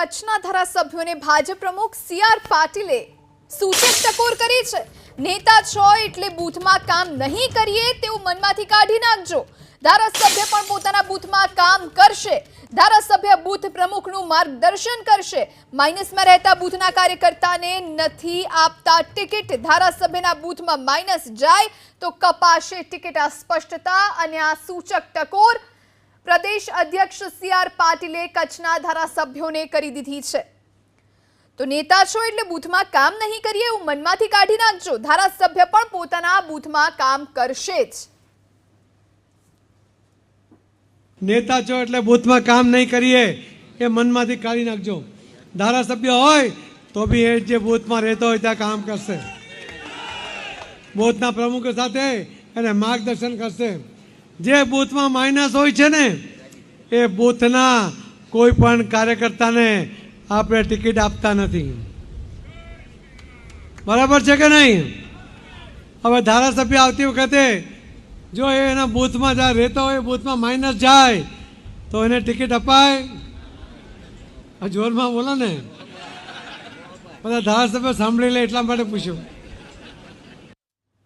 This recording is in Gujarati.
કચ્છના ધારાસભ્યોને ભાજપ પ્રમુખ સી આર પાટીલે સૂચક ટકોર કરી છે. નેતા છો એટલે બૂથમાં કામ નહીં કરીએ તેવું મનમાંથી કાઢી નાખજો. ધારાસભ્ય પણ પોતાના બૂથમાં કામ કરશે. ધારાસભ્ય બૂથ પ્રમુખનું માર્ગદર્શન કરશે. માઇનસમાં રહેતા બૂથના કાર્યકર્તાને નથી આપતા ટિકિટ. ધારાસભ્યના બૂથમાં માઇનસ જાય તો કપાશે ટિકિટ. આ સ્પષ્ટતા અને આ સૂચક ટકોર પ્રદેશ અધ્યક્ષ સી આર પાટીલે કચ્છના ધારાસભ્યોને કરી દીધી છે. તો નેતા છો એટલે બૂથમાં કામ નહીં કરીએ એવું મનમાંથી કાઢી નાખજો. ધારાસભ્ય પણ પોતાના બૂથમાં કામ કરશે જ. નેતા છો એટલે બૂથમાં કામ નહીં કરીએ એ મનમાંથી કાઢી નાખજો. ધારાસભ્ય હોય તો બી એ જે બૂથમાં રહેતો હોય ત્યાં કામ કરશે. બૂથના પ્રમુખ સાથે એને માર્ગદર્શન કરશે. જે બૂથમાં માઇનસ હોય છે ને, એ બૂથના કોઈ પણ કાર્યકર્તાને આપણે ટિકિટ આપતા નથી. બરાબર છે કે નહીં? હવે ધારાસભ્ય આવતી વખતે જો એના બૂથમાં જ્યાં રહેતો હોય બૂથમાં માઇનસ જાય, તો એને ટિકિટ અપાય? જોરમાં બોલો ને. બધા ધારાસભ્ય સાંભળી લે એટલા માટે પૂછ્યું.